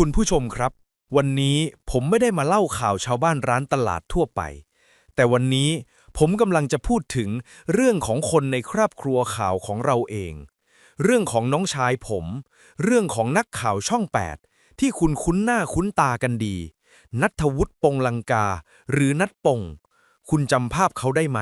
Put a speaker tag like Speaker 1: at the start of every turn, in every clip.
Speaker 1: คุณผู้ชมครับ วันนี้ผมไม่ได้มาเล่าข่าวชาวบ้านร้านตลาดทั่วไป แต่วันนี้ผมกำลังจะพูดถึงเรื่องของคนในครอบครัวข่าวของเราเอง เรื่องของน้องชายผม เรื่องของนักข่าวช่อง 8 ที่คุณคุ้นหน้าคุ้นตากันดี นัทวุฒิปงลังกา หรือนัทปง คุณจำภาพเขาได้ไหม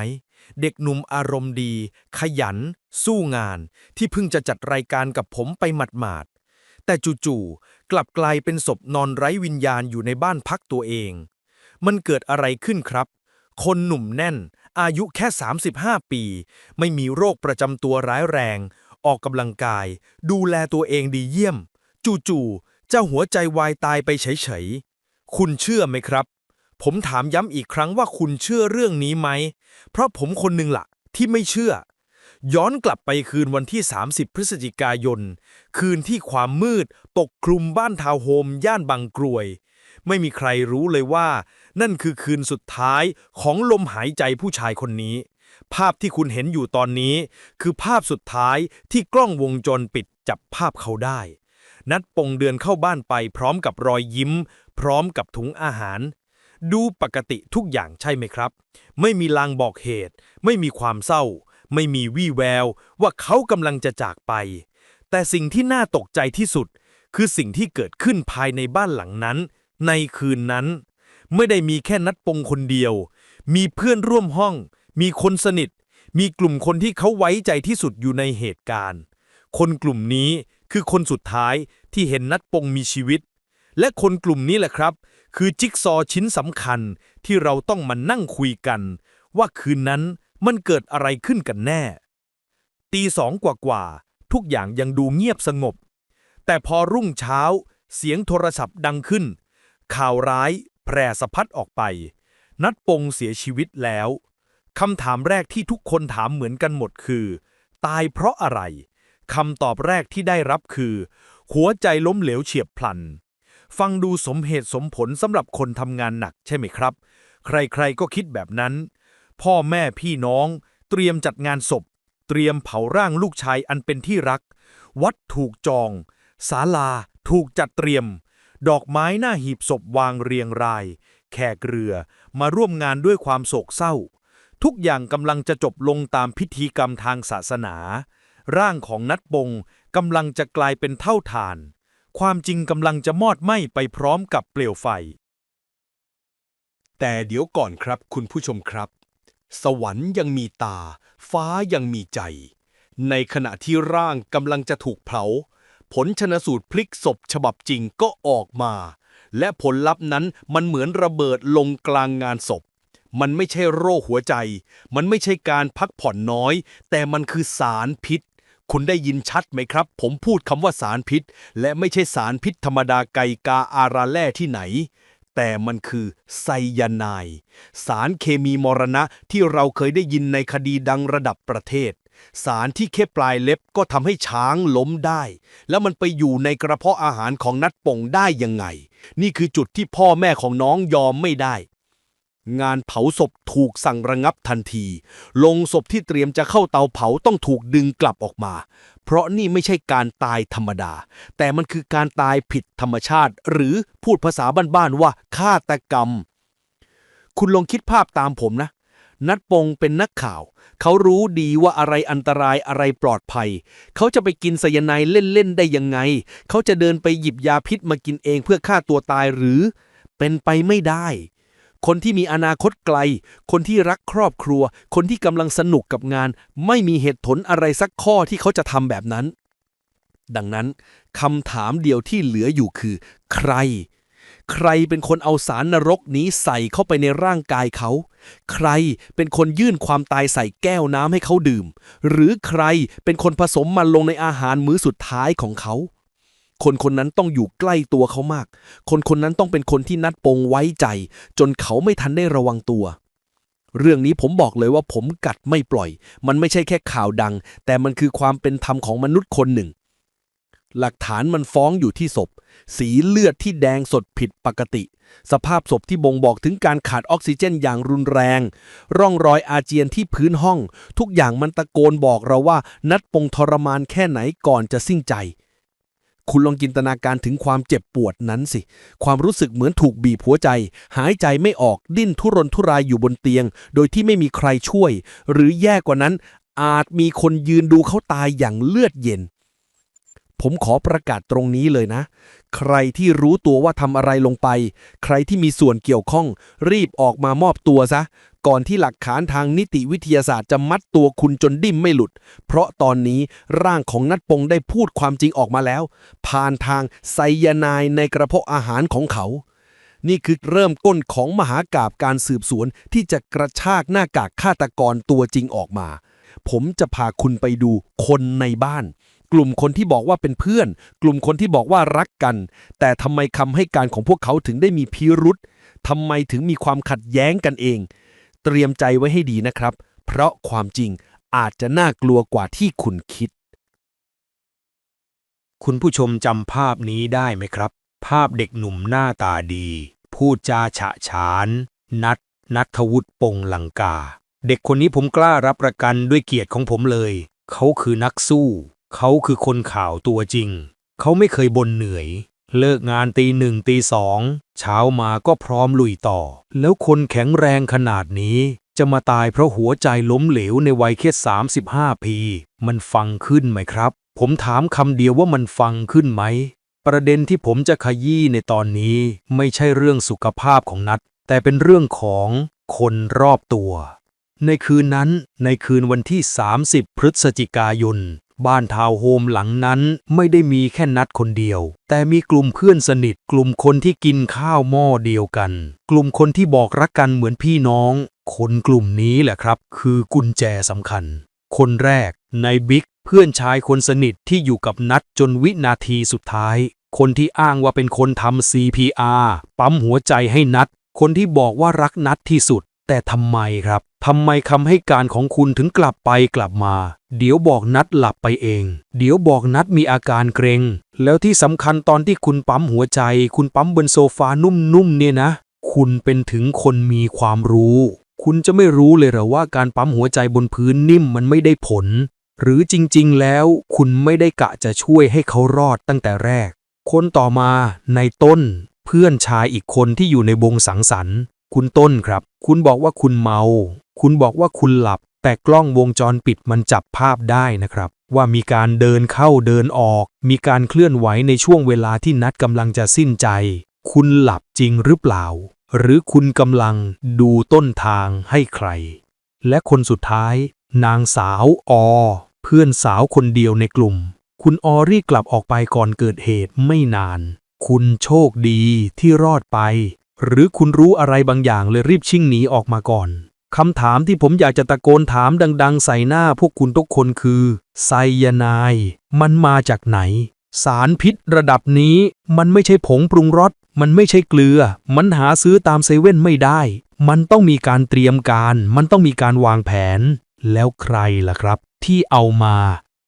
Speaker 1: เด็กหนุ่มอารมณ์ดี ขยัน สู้งาน ที่เพิ่งจะจัดรายการกับผมไปหมาดๆแต่จู่ๆ กลับกลายเป็นศพนอนไร้วิญญาณอยู่ในบ้านพักตัวเอง มันเกิดอะไรขึ้นครับ คนหนุ่มแน่น อายุแค่ 35 ปี ไม่มีโรคประจำตัวร้ายแรง ออกกำลังกาย ดูแลตัวเองดีเยี่ยม จู่ๆเจ้าหัวใจวายตายไปเฉยๆ คุณเชื่อไหมครับ ผมถามย้ำอีกครั้งว่าคุณเชื่อเรื่องนี้ไหม เพราะผมคนหนึ่งละที่ไม่เชื่อ ย้อนกลับไปคืนวันที่ 30 พฤศจิกายน คืนที่ความมืดปกคลุมบ้านทาวน์โฮม ย่านบางกรวย ไม่มีใครรู้เลยว่า นั่นคือคืนสุดท้ายของลมหายใจผู้ชายคนนี้ ภาพที่คุณเห็นอยู่ตอนนี้ คือภาพสุดท้ายที่กล้องวงจรปิดจับภาพเขาได้ นัดปงเดินเข้าบ้านไปพร้อมกับรอยยิ้ม พร้อมกับถุงอาหารดูปกติทุกอย่างใช่ไหมครับ ไม่มีลางบอกเหตุ ไม่มีความเศร้า ไม่มีวี่แววว่าเขากำลังจะจากไป แต่สิ่งที่น่าตกใจที่สุด คือสิ่งที่เกิดขึ้นภายในบ้านหลังนั้น ในคืนนั้น ไม่ได้มีแค่นัดปงคนเดียว มีเพื่อนร่วมห้อง มีคนสนิท มีกลุ่มคนที่เขาไว้ใจที่สุดอยู่ในเหตุการณ์ คนกลุ่มนี้คือคนสุดท้ายที่เห็นนัดปงมีชีวิต และคนกลุ่มนี้แหละครับ คือจิ๊กซอว์ชิ้นสำคัญที่เราต้องมานั่งคุยกัน ว่าคืนนั้น มันเกิดอะไรขึ้นกันแน่ ตีสองกว่าๆทุกอย่างยังดูเงียบสงบ แต่พอรุ่งเช้า เสียงโทรศัพท์ดังขึ้น ข่าวร้ายแพร่สะพัดออกไป นัดปงเสียชีวิตแล้วคำถามแรกที่ทุกคนถามเหมือนกันหมดคือ ตายเพราะอะไรคำตอบแรกที่ได้รับคือ หัวใจล้มเหลวเฉียบพลัน ฟังดูสมเหตุสมผลสำหรับคนทำงานหนักใช่ไหมครับ ใครๆก็คิดแบบนั้น พ่อแม่พี่น้อง เตรียมจัดงานศพ เตรียมเผาร่างลูกชายอันเป็นที่รัก วัดถูกจองศาลาถูกจัดเตรียม ดอกไม้หน้าหีบศพวางเรียงราย แขกเรือมาร่วมงานด้วยความโศกเศร้า ทุกอย่างกำลังจะจบลงตามพิธีกรรมทางศาสนา ร่างของนัดปงกำลังจะกลายเป็นเท่าฐาน ความจริงกำลังจะมอดไหม้ไปพร้อมกับเปลวไฟ
Speaker 2: แต่เดี๋ยวก่อนครับคุณผู้ชมครับ สวรรค์ยังมีตา ฟ้ายังมีใจ ในขณะที่ร่างกำลังจะถูกเผา ผลชนสูตรพลิกศพฉบับจริงก็ออกมา และผลลัพธ์นั้นมันเหมือนระเบิดลงกลางงานศพ มันไม่ใช่โรคหัวใจ มันไม่ใช่การพักผ่อนน้อย แต่มันคือสารพิษ คุณได้ยินชัดไหมครับ ผมพูดคำว่าสารพิษ และไม่ใช่สารพิษธรรมดาไกกาอาราแร่ที่ไหน แต่มันคือไซยาไนด์สารเคมีมรณะที่เราเคยได้ยินในคดีดังระดับประเทศ สารที่แค่ปลายเล็บก็ทำให้ช้างล้มได้ แล้วมันไปอยู่ในกระเพาะอาหารของนัดป่งได้ยังไง นี่คือจุดที่พ่อแม่ของน้องยอมไม่ได้ งานเผาศพถูกสั่งระงับทันที ลงศพที่เตรียมจะเข้าเตาเผาต้องถูกดึงกลับออกมา เพราะนี่ไม่ใช่การตายธรรมดา แต่มันคือการตายผิดธรรมชาติ หรือพูดภาษาบ้านๆว่าฆาตกรรม คุณลองคิดภาพตามผมนะ นัดปงเป็นนักข่าว เขารู้ดีว่าอะไรอันตรายอะไรปลอดภัย เขาจะไปกินไซยไนด์เล่น ๆ ได้ยังไง เขาจะเดินไปหยิบยาพิษมากินเองเพื่อฆ่าตัวตายหรือ เป็นไปไม่ได้ คนที่มีอนาคตไกล คนที่รักครอบครัว คนที่กำลังสนุกกับงาน ไม่มีเหตุผลอะไรสักข้อที่เขาจะทำแบบนั้น ดังนั้นคำถามเดียวที่เหลืออยู่คือ ใคร ใครเป็นคนเอาสารนรกนี้ใส่เข้าไปในร่างกายเขา ใครเป็นคนยื่นความตายใส่แก้วน้ำให้เขาดื่ม หรือใครเป็นคนผสมมันลงในอาหารมื้อสุดท้ายของเขา คนคนนั้นต้องอยู่ใกล้ตัวเขามาก คนคนนั้นต้องเป็นคนที่นัดปงไว้ใจ จนเขาไม่ทันได้ระวังตัว เรื่องนี้ผมบอกเลยว่าผมกัดไม่ปล่อย มันไม่ใช่แค่ข่าวดัง แต่มันคือความเป็นธรรมของมนุษย์คนหนึ่ง หลักฐานมันฟ้องอยู่ที่ศพ สีเลือดที่แดงสดผิดปกติ สภาพศพที่บ่งบอกถึงการขาดออกซิเจนอย่างรุนแรง ร่องรอยอาเจียนที่พื้นห้อง ทุกอย่างมันตะโกนบอกเราว่า นัดปงทรมานแค่ไหนก่อนจะสิ้นใจ
Speaker 3: คุณลองจินตนาการถึงความเจ็บปวดนั้นสิ ความรู้สึกเหมือนถูกบีบหัวใจ หายใจไม่ออกดิ้นทุรนทุรายอยู่บนเตียง โดยที่ไม่มีใครช่วย หรือแย่กว่านั้นอาจมีคนยืนดูเขาตายอย่างเลือดเย็น ผมขอประกาศตรงนี้เลยนะ ใครที่รู้ตัวว่าทำอะไรลงไป ใครที่มีส่วนเกี่ยวข้อง รีบออกมามอบตัวซะ ก่อนที่หลักฐานทางนิติวิทยาศาสตร์จะมัดตัวคุณจนดิ้นไม่หลุด เพราะตอนนี้ร่างของนัดปงได้พูดความจริงออกมาแล้ว ผ่านทางไซยานายในกระเพาะอาหารของเขา นี่คือเริ่มต้นของมหากาบการสืบสวนที่จะกระชากหน้ากากฆาตกรตัวจริงออกมา ผมจะพาคุณไปดูคนในบ้าน กลุ่มคนที่บอกว่าเป็นเพื่อน กลุ่มคนที่บอกว่ารักกัน แต่ทำไมคำให้การของพวกเขาถึงได้มีพิรุษทำไมถึงมีความขัดแย้งกันเอง เตรียมใจไว้ให้ดีนะครับ เพราะความจริงอาจจะน่ากลัวกว่าที่คุณคิด
Speaker 4: คุณผู้ชมจำภาพนี้ได้ไหมครับ ภาพเด็กหนุ่มหน้าตาดี พูดจาฉะฉาน นัด นัทวุฒิปงลังกา เด็กคนนี้ผมกล้ารับประกันด้วยเกียรติของผมเลย เขาคือนักสู้ เขาคือคนข่าวตัวจริง เขาไม่เคยบ่นเหนื่อย เลิกงานตีหนึ่งตีสองเช้ามาก็พร้อมลุยต่อ แล้วคนแข็งแรงขนาดนี้ จะมาตายเพราะหัวใจล้มเหลวในวัยแค่35 ปี มันฟังขึ้นไหมครับ ผมถามคำเดียวว่ามันฟังขึ้นไหม ประเด็นที่ผมจะขยี้ในตอนนี้ ไม่ใช่เรื่องสุขภาพของนัด แต่เป็นเรื่องของคนรอบตัวในคืนนั้นในคืนวันที่ 30 พฤศจิกายน บ้านทาวน์โฮมหลังนั้นไม่ได้มีแค่นัดคนเดียว แต่มีกลุ่มเพื่อนสนิท กลุ่มคนที่กินข้าวหม้อเดียวกัน กลุ่มคนที่บอกรักกันเหมือนพี่น้อง คนกลุ่มนี้แหละครับ คือกุญแจสำคัญ คนแรกนายบิ๊กเพื่อนชายคนสนิทที่อยู่กับนัดจนวินาทีสุดท้าย คนที่อ้างว่าเป็นคนทำ CPR ปั๊มหัวใจให้นัด คนที่บอกว่ารักนัดที่สุด แต่ทำไมครับทำไมคำให้การของคุณถึงกลับไปกลับมา เดี๋ยวบอกนัดหลับไปเอง เดี๋ยวบอกนัดมีอาการเกรง แล้วที่สำคัญตอนที่คุณปั๊มหัวใจ คุณปั๊มบนโซฟานุ่มๆเนี่ยนะ คุณเป็นถึงคนมีความรู้ คุณจะไม่รู้เลยเหรอว่าการปั๊มหัวใจบนพื้นนิ่มมันไม่ได้ผล หรือจริงๆ แล้ว คุณไม่ได้กะจะช่วยให้เขารอดตั้งแต่แรก คนต่อมาในต้น เพื่อนชายอีกคนที่อยู่ในวงสังสรรค์ คุณต้นครับ คุณบอกว่าคุณเมา คุณบอกว่าคุณหลับ แต่กล้องวงจรปิดมันจับภาพได้นะครับ ว่ามีการเดินเข้าเดินออก มีการเคลื่อนไหวในช่วงเวลาที่นัดกำลังจะสิ้นใจ คุณหลับจริงหรือเปล่า หรือคุณกำลังดูต้นทางให้ใคร และคนสุดท้าย นางสาวอเพื่อนสาวคนเดียวในกลุ่ม คุณออรีบกลับออกไปก่อนเกิดเหตุไม่นาน คุณโชคดีที่รอดไป หรือคุณรู้อะไรบางอย่างเลยรีบชิ่งหนีออกมาก่อนคำถามที่ผมอยากจะตะโกนถามดัง ๆ ใส่หน้าพวกคุณทุกคนคือไซยาไนายมันมาจากไหน สารพิษระดับนี้ มันไม่ใช่ผงปรุงรสมันไม่ใช่เกลือ มันหาซื้อตามเซเว่นไม่ได้ มันต้องมีการเตรียมการ มันต้องมีการวางแผน แล้วใครล่ะครับ ที่เอามา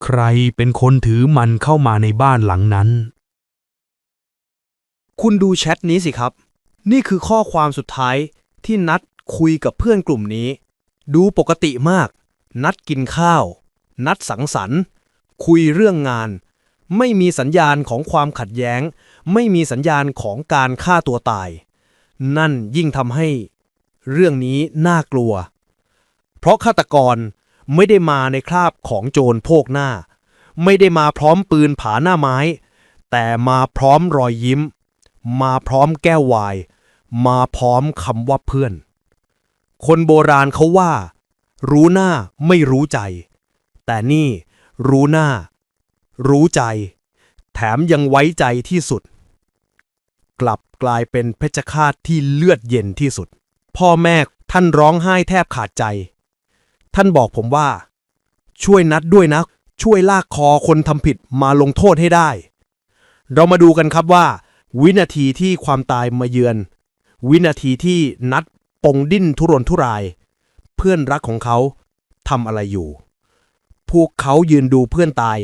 Speaker 4: ใครเป็นคนถือมันเข้ามาในบ้านหลังนั้น
Speaker 5: คุณดูแชทนี้สิครับ นี่คือข้อความสุดท้ายที่นัดคุยกับเพื่อนกลุ่มนี้ ดูปกติมาก นัดกินข้าว นัดสังสรรค์ คุยเรื่องงาน ไม่มีสัญญาณของความขัดแย้ง ไม่มีสัญญาณของการฆ่าตัวตาย นั่นยิ่งทำให้เรื่องนี้น่ากลัว เพราะฆาตกรไม่ได้มาในคราบของโจรโพกหน้า ไม่ได้มาพร้อมปืนผาหน้าไม้ แต่มาพร้อมรอยยิ้ม มาพร้อมแก้ววาย มาพร้อมคำว่าเพื่อน คนโบราณเขาว่า รู้หน้าไม่รู้ใจ แต่นี่รู้หน้า รู้ใจ แถมยังไว้ใจที่สุด กลับกลายเป็นเพชฌฆาตที่เลือดเย็นที่สุด พ่อแม่ท่านร้องไห้แทบขาดใจ ท่านบอกผมว่า ช่วยนัดด้วยนะ ช่วยลากคอคนทำผิดมาลงโทษให้ได้ เรามาดูกันครับว่า วินาทีที่ความตายมาเยือน วินาทีที่นัดปงดิ้นทุรนทุราย เพื่อนรักของเขาทำอะไรอยู่ พวกเขายืนดูเพื่อนตาย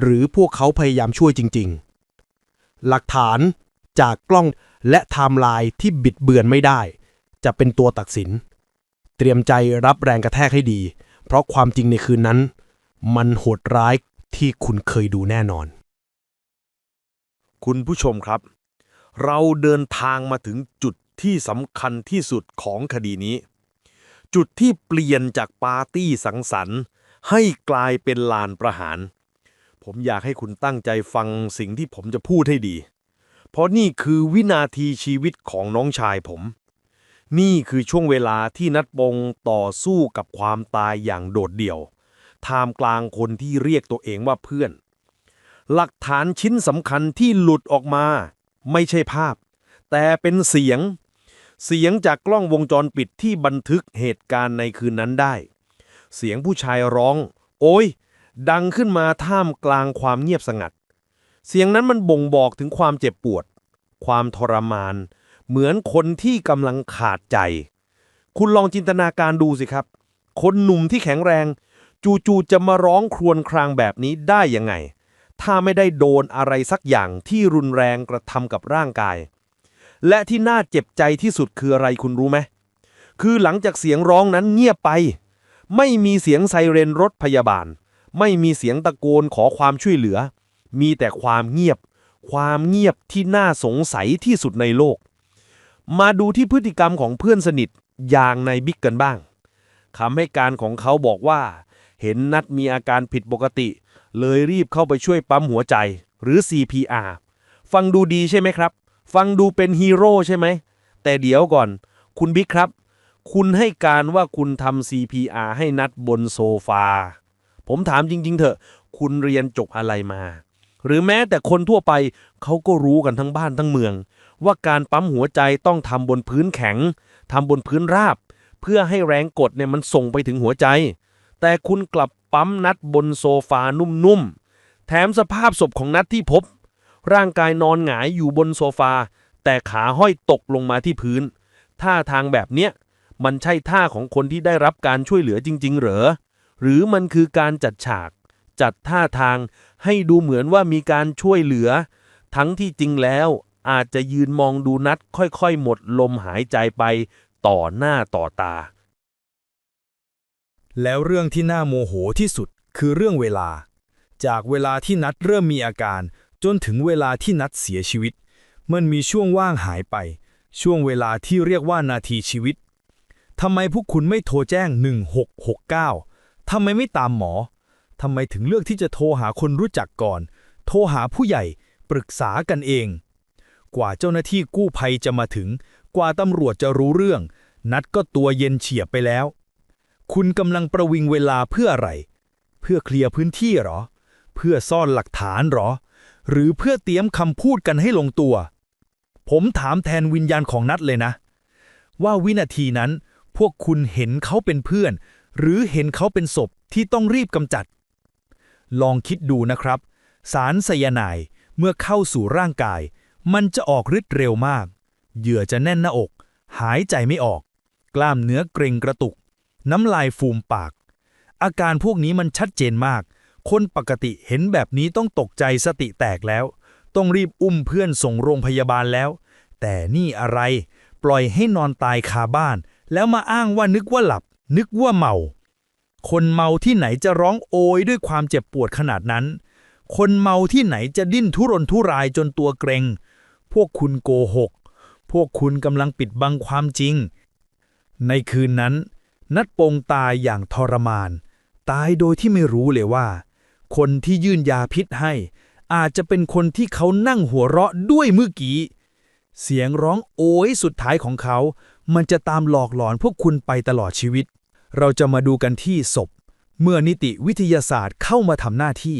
Speaker 5: หรือพวกเขาพยายามช่วยจริง ๆ หลักฐานจากกล้องและไทม์ไลน์ที่บิดเบือนไม่ได้ จะเป็นตัวตัดสิน เตรียมใจรับแรงกระแทกให้ดี เพราะความจริงในคืนนั้น มันโหดร้ายที่คุณเคยดูแน่นอน
Speaker 1: คุณผู้ชมครับ เราเดินทางมาถึงจุด ที่สำคัญที่สุดของคดีนี้ จุดที่เปลี่ยนจากปาร์ตี้สังสรรค์ให้กลายเป็นลานประหาร ผมอยากให้คุณตั้งใจฟังสิ่งที่ผมจะพูดให้ดี เพราะนี่คือวินาทีชีวิตของน้องชายผม นี่คือช่วงเวลาที่นัดปงต่อสู้กับความตายอย่างโดดเดี่ยวท่ามกลางคนที่เรียกตัวเองว่าเพื่อน หลักฐานชิ้นสำคัญที่หลุดออกมา ไม่ใช่ภาพ แต่เป็นเสียง เสียงจากกล้องวงจรปิดที่บันทึกเหตุการณ์ในคืนนั้นได้ เสียงผู้ชายร้อง โอ้ย ดังขึ้นมาท่ามกลางความเงียบสงัด เสียงนั้นมันบ่งบอกถึงความเจ็บปวด ความทรมาน เหมือนคนที่กำลังขาดใจ คุณลองจินตนาการดูสิครับ คนหนุ่มที่แข็งแรง จู่ๆจะมาร้องครวญครางแบบนี้ได้ยังไง ถ้าไม่ได้โดนอะไรสักอย่างที่รุนแรงกระทำกับร่างกาย และที่น่าเจ็บใจที่สุดคืออะไรคุณรู้ไหม คือหลังจากเสียงร้องนั้นเงียบไป ไม่มีเสียงไซเรนรถพยาบาล ไม่มีเสียงตะโกนขอความช่วยเหลือ มีแต่ความเงียบ ความเงียบที่น่าสงสัยที่สุดในโลก มาดูที่พฤติกรรมของเพื่อนสนิทอย่างในบิ๊กกันบ้างคำให้การของเขาบอกว่า เห็นนัดมีอาการผิดปกติ เลยรีบเข้าไปช่วยปั๊มหัวใจ หรือ CPR ฟังดูดีใช่ไหมครับ ฟังดูเป็นฮีโร่ใช่ไหม แต่เดี๋ยวก่อน คุณบิ๊กครับ คุณให้การว่าคุณทำ CPR ให้นัดบนโซฟา ผมถามจริง ๆ เถอะ คุณเรียนจบอะไรมา หรือแม้แต่คนทั่วไปเขาก็รู้กันทั้งบ้านทั้งเมือง ว่าการปั๊มหัวใจต้องทำบนพื้นแข็งทำบนพื้นราบ เพื่อให้แรงกดเนี่ยมันส่งไปถึงหัวใจ แต่คุณกลับปั๊มนัดบนโซฟานุ่มๆแถมสภาพศพของนัดที่พบ ร่างกายนอนหงายอยู่บนโซฟา แต่ขาห้อยตกลงมาที่พื้น ท่าทางแบบเนี้ย มันใช่ท่าของคนที่ได้รับการช่วยเหลือจริง ๆ เหรอ หรือมันคือการจัดฉาก จัดท่าทาง ให้ดูเหมือนว่ามีการช่วยเหลือ ทั้งที่จริงแล้วอาจจะยืนมองดูนัดค่อยๆ หมดลมหายใจไป ต่อหน้าต่อตา
Speaker 6: แล้วเรื่องที่น่าโมโหที่สุดคือเรื่องเวลา จากเวลาที่นัดเริ่มมีอาการ จนถึงเวลาที่นัดเสียชีวิต มันมีช่วงว่างหายไป ช่วงเวลาที่เรียกว่านาทีชีวิตทำไมพวกคุณไม่โทรแจ้ง 1669ทำไมไม่ตามหมอทำไมถึงเลือกที่จะโทรหาคนรู้จักก่อน โทรหาผู้ใหญ่ปรึกษากันเอง กว่าเจ้าหน้าที่กู้ภัยจะมาถึง กว่าตำรวจจะรู้เรื่อง นัดก็ตัวเย็นเฉียบไปแล้ว คุณกำลังประวิงเวลาเพื่ออะไร เพื่อเคลียร์พื้นที่หรอ เพื่อซ่อนหลักฐานหรอ หรือเพื่อเตรียมคำพูดกันให้ลงตัว ผมถามแทนวิญญาณของนัดเลยนะ ว่าวินาทีนั้นพวกคุณเห็นเขาเป็นเพื่อน หรือเห็นเขาเป็นศพที่ต้องรีบกำจัด ลองคิดดูนะครับ สารไซยาไนด์เมื่อเข้าสู่ร่างกาย มันจะออกฤทธิ์เร็วมาก เหยื่อจะแน่นหน้าอก หายใจไม่ออก กล้ามเนื้อเกร็งกระตุก น้ำลายฟูมปาก อาการพวกนี้มันชัดเจนมาก คนปกติเห็นแบบนี้ต้องตกใจสติแตกแล้ว ต้องรีบอุ้มเพื่อนส่งโรงพยาบาลแล้ว แต่นี่อะไร ปล่อยให้นอนตายคาบ้าน แล้วมาอ้างว่านึกว่าหลับ นึกว่าเมา คนเมาที่ไหนจะร้องโอยด้วยความเจ็บปวดขนาดนั้น คนเมาที่ไหนจะดิ้นทุรนทุรายจนตัวเกรง พวกคุณโกหก พวกคุณกำลังปิดบังความจริง ในคืนนั้น นัดปงตายอย่างทรมาน ตายโดยที่ไม่รู้เลยว่า คนที่ยื่นยาพิษให้ อาจจะเป็นคนที่เขานั่งหัวเราะด้วยเมื่อกี้ เสียงร้องโอยสุดท้ายของเขา มันจะตามหลอกหลอนพวกคุณไปตลอดชีวิต เราจะมาดูกันที่ศพ เมื่อนิติวิทยาศาสตร์เข้ามาทำหน้าที่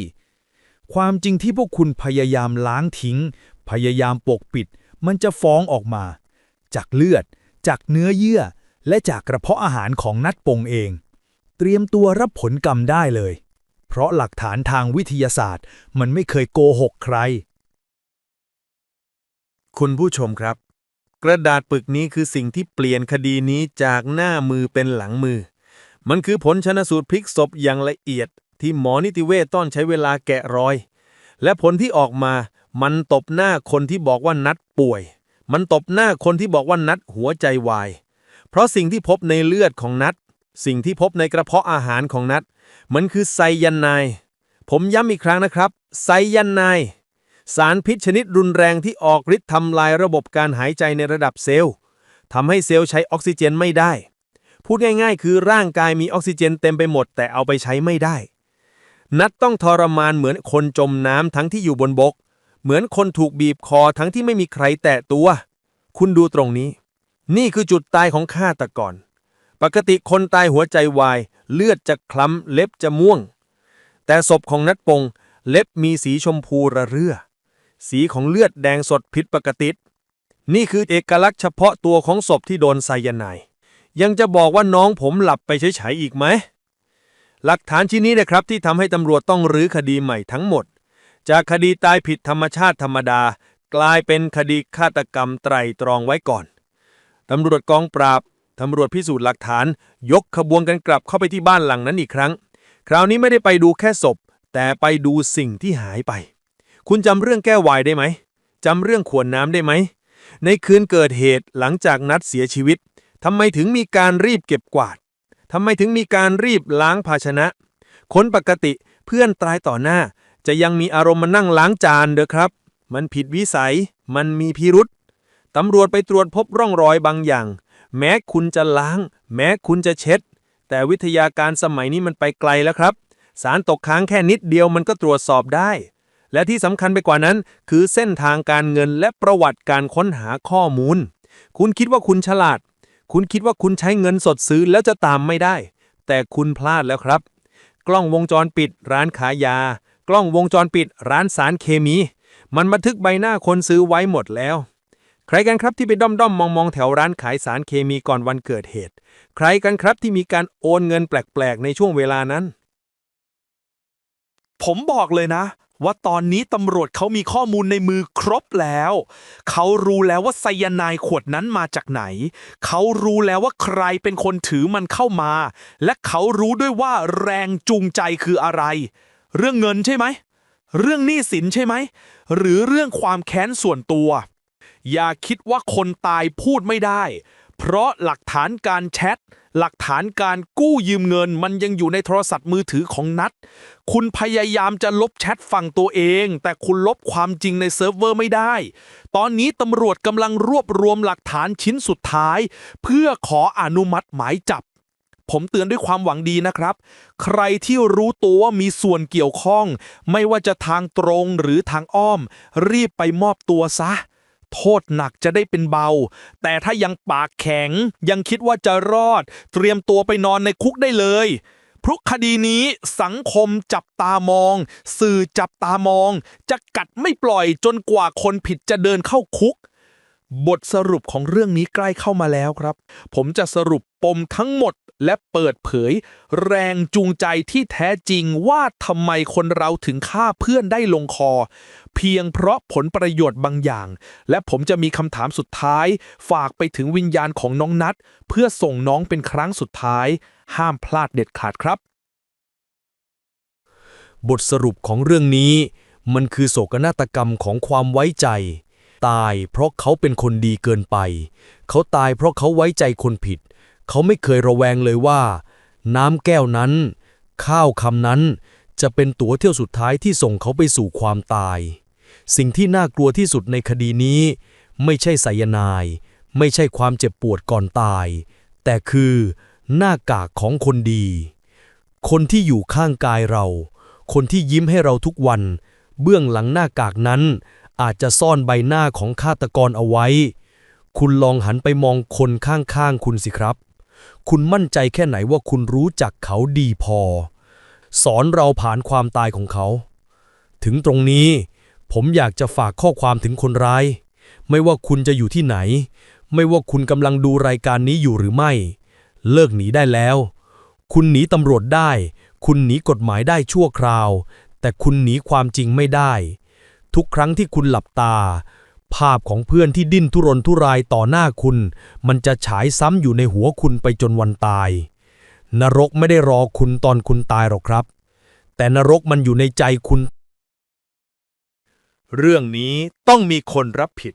Speaker 6: ความจริงที่พวกคุณพยายามล้างทิ้ง พยายามปกปิด มันจะฟ้องออกมา จากเลือด จากเนื้อเยื่อ และจากกระเพาะอาหารของนัดปงเอง เตรียมตัวรับผลกรรมได้เลย เพราะหลักฐานทางวิทยาศาสตร์ มันไม่เคยโกหกใคร
Speaker 1: คุณผู้ชมครับ กระดาษปึกนี้คือสิ่งที่เปลี่ยนคดีนี้จากหน้ามือเป็นหลังมือ มันคือผลชนสูตรพลิกศพอย่างละเอียด ที่หมอนิติเวชต้องใช้เวลาแกะรอย และผลที่ออกมา มันตบหน้าคนที่บอกว่านัดป่วย มันตบหน้าคนที่บอกว่านัดหัวใจวายเพราะสิ่งที่พบในเลือดของนัด สิ่งที่พบในกระเพาะอาหารของนัดมันคือไซยาไนผมย้ำอีกครั้งนะครับ ไซยาไน
Speaker 3: สารพิษชนิดรุนแรงที่ออกฤทธิ์ทำลายระบบการหายใจในระดับเซลล์ทำให้เซลล์ใช้ออกซิเจนไม่ได้ พูดง่ายๆ คือร่างกายมีออกซิเจนเต็มไปหมดแต่เอาไปใช้ไม่ได้ นัดต้องทรมานเหมือนคนจมน้ำทั้งที่อยู่บนบก เหมือนคนถูกบีบคอทั้งที่ไม่มีใครแตะตัว คุณดูตรงนี้ นี่คือจุดตายของฆาตกร ปกติคนตายหัวใจวาย เลือดจะคล้ำเล็บจะม่วง แต่ศพของนัดปง เล็บมีสีชมพูระเรื่อ สีของเลือดแดงสดผิดปกติ นี่คือเอกลักษณ์เฉพาะตัวของศพที่โดนไซยาไนยังจะบอกว่าน้องผมหลับไปเฉยๆอีกไหม หลักฐานชิ้นนี้นะครับที่ทำให้ตำรวจต้องรื้อคดีใหม่ทั้งหมด จากคดีตายผิดธรรมชาติธรรมดา กลายเป็นคดีฆาตกรรมไตรตรองไว้ก่อนตำรวจกองปราบ ตำรวจพิสูจน์หลักฐาน ยกขบวนกันกลับเข้าไปที่บ้านหลังนั้นอีกครั้ง คราวนี้ไม่ได้ไปดูแค่ศพ แต่ไปดูสิ่งที่หายไป คุณจำเรื่องแก้ววายได้ไหมจำเรื่องขวดน้ำได้ไหม ในคืนเกิดเหตุหลังจากนัดเสียชีวิตทำไมถึงมีการรีบเก็บกวาดทำไมถึงมีการรีบล้างภาชนะ คนปกติเพื่อนตายต่อหน้า จะยังมีอารมณ์มานั่งล้างจานเด้อครับ มันผิดวิสัย มันมีพิรุษตำรวจไปตรวจพบร่องรอยบางอย่าง แม้คุณจะล้าง แม้คุณจะเช็ด แต่วิทยาการสมัยนี้มันไปไกลแล้วครับ สารตกค้างแค่นิดเดียวมันก็ตรวจสอบได้ และที่สำคัญไปกว่านั้น คือเส้นทางการเงินและประวัติการค้นหาข้อมูล คุณคิดว่าคุณฉลาด คุณคิดว่าคุณใช้เงินสดซื้อแล้วจะตามไม่ได้ แต่คุณพลาดแล้วครับ กล้องวงจรปิด ร้านขายยา กล้องวงจรปิด ร้านสารเคมี มันบันทึกใบหน้าคนซื้อไว้หมดแล้ว ใครกันครับที่ไปด้อมๆมมองๆแถวร้านขายสารเคมีก่อนวันเกิดเหตุ ใครกันครับที่มีการโอนเงินแปลกๆ ในช่วงเวลานั้น
Speaker 7: ผมบอกเลยนะ ว่าตอนนี้ตำรวจเขามีข้อมูลในมือครบแล้ว เขารู้แล้วว่าไซยาไนด์ขวดนั้นมาจากไหน เขารู้แล้วว่าใครเป็นคนถือมันเข้ามา และเขารู้ด้วยว่าแรงจูงใจคืออะไร เรื่องเงินใช่ไหม เรื่องหนี้สินใช่ไหม หรือเรื่องความแค้นส่วนตัว อย่าคิดว่าคนตายพูดไม่ได้ เพราะหลักฐานการแชท หลักฐานการกู้ยืมเงิน มันยังอยู่ในโทรศัพท์มือถือของนัด คุณพยายามจะลบแชทฝั่งตัวเอง แต่คุณลบความจริงในเซิร์ฟเวอร์ไม่ได้ ตอนนี้ตำรวจกำลังรวบรวมหลักฐานชิ้นสุดท้าย เพื่อขออนุมัติหมายจับผมเตือนด้วยความหวังดีนะครับ ใครที่รู้ตัวว่ามีส่วนเกี่ยวข้อง ไม่ว่าจะทางตรงหรือทางอ้อม รีบไปมอบตัวซะ โทษหนักจะได้เป็นเบา แต่ถ้ายังปากแข็งยังคิดว่าจะรอด เตรียมตัวไปนอนในคุกได้เลยพราะคดีนี้สังคมจับตามอง สื่อจับตามอง จะกัดไม่ปล่อยจนกว่าคนผิดจะเดินเข้าคุก บทสรุปของเรื่องนี้ใกล้เข้ามาแล้วครับ ผมจะสรุปปมทั้งหมดและเปิดเผย แรงจูงใจที่แท้จริงว่าทำไมคนเราถึงฆ่าเพื่อนได้ลงคอ เพียงเพราะผลประโยชน์บางอย่าง และผมจะมีคำถามสุดท้าย ฝากไปถึงวิญญาณของน้องนัด เพื่อส่งน้องเป็นครั้งสุดท้าย ห้ามพลาดเด็ดขาดครับ
Speaker 1: บทสรุปของเรื่องนี้ มันคือโศกนาฏกรรมของความไว้ใจ ตายเพราะเขาเป็นคนดีเกินไป เขาตายเพราะเขาไว้ใจคนผิด เขาไม่เคยระแวงเลยว่า น้ำแก้วนั้น ข้าวคำนั้น จะเป็นตั๋วเที่ยวสุดท้ายที่ส่งเขาไปสู่ความตาย สิ่งที่น่ากลัวที่สุดในคดีนี้ ไม่ใช่ไสยานาย ไม่ใช่ความเจ็บปวดก่อนตาย แต่คือหน้ากากของคนดี คนที่อยู่ข้างกายเรา คนที่ยิ้มให้เราทุกวัน เบื้องหลังหน้ากากนั้น อาจจะซ่อนใบหน้าของฆาตกรเอาไว้ คุณลองหันไปมองคนข้างๆคุณสิครับ คุณมั่นใจแค่ไหนว่าคุณรู้จักเขาดีพอ สอนเราผ่านความตายของเขา ถึงตรงนี้ ผมอยากจะฝากข้อความถึงคนร้าย ไม่ว่าคุณจะอยู่ที่ไหน ไม่ว่าคุณกำลังดูรายการนี้อยู่หรือไม่ เลิกหนีได้แล้ว คุณหนีตำรวจได้ คุณหนีกฎหมายได้ชั่วคราว แต่คุณหนีความจริงไม่ได้ ทุกครั้งที่คุณหลับตา ภาพของเพื่อนที่ดิ้นทุรนทุรายต่อหน้าคุณ มันจะฉายซ้ำอยู่ในหัวคุณไปจนวันตาย นรกไม่ได้รอคุณตอนคุณตายหรอกครับ แต่นรกมันอยู่ในใจคุณ
Speaker 2: เรื่องนี้ต้องมีคนรับผิด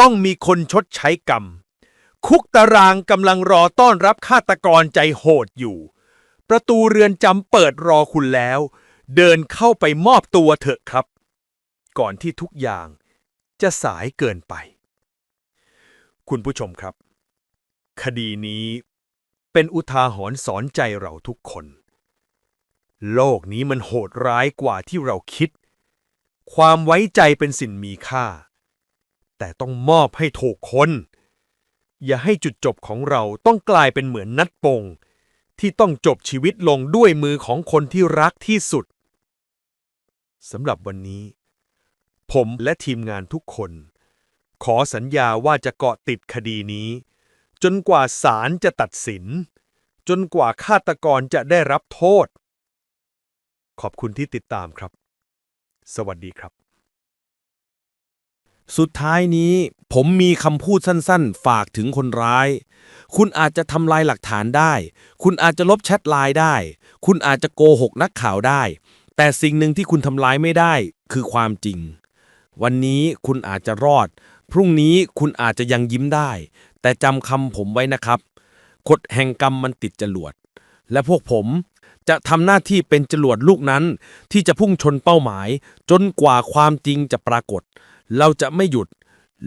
Speaker 2: ต้องมีคนชดใช้กรรม คุกตารางกำลังรอต้อนรับฆาตกรใจโหดอยู่ ประตูเรือนจำเปิดรอคุณแล้ว เดินเข้าไปมอบตัวเถอะครับ ก่อนที่ทุกอย่างจะสายเกินไป คุณผู้ชมครับ คดีนี้เป็นอุทาหรณ์สอนใจเราทุกคน โลกนี้มันโหดร้ายกว่าที่เราคิด ความไว้ใจเป็นสิ่งมีค่า แต่ต้องมอบให้ถูกคน อย่าให้จุดจบของเราต้องกลายเป็นเหมือนนัดปง ที่ต้องจบชีวิตลงด้วยมือของคนที่รักที่สุดสำหรับวันนี้ ผมและทีมงานทุกคน ขอสัญญาว่าจะเกาะติดคดีนี้ จนกว่าศาลจะตัดสิน จนกว่าฆาตกรจะได้รับโทษ ขอบคุณที่ติดตามครับ สวัสดีครับ
Speaker 3: สุดท้ายนี้ผมมีคำพูดสั้นๆ ฝากถึงคนร้าย คุณอาจจะทำลายหลักฐานได้ คุณอาจจะลบแชทไลน์ได้ คุณอาจจะโกหกนักข่าวได้ แต่สิ่งหนึ่งที่คุณทำลายไม่ได้คือความจริง วันนี้คุณอาจจะรอด พรุ่งนี้คุณอาจจะยังยิ้มได้ แต่จำคำผมไว้นะครับกฎแห่งกรรมมันติดจรวด และพวกผมจะทำหน้าที่เป็นจรวดลูกนั้น ที่จะพุ่งชนเป้าหมาย จนกว่าความจริงจะปรากฏ เราจะไม่หยุด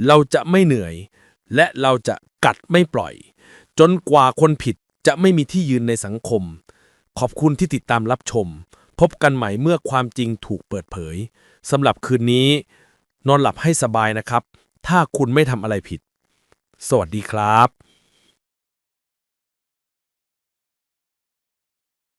Speaker 3: เราจะไม่เหนื่อย และเราจะกัดไม่ปล่อย จนกว่าคนผิดจะไม่มีที่ยืนในสังคม ขอบคุณที่ติดตามรับชม พบกันใหม่เมื่อความจริงถูกเปิดเผยสำหรับคืนนี้ นอนหลับให้สบายนะครับ ถ้าคุณไม่ทำอะไรผิด สวัสดีครับ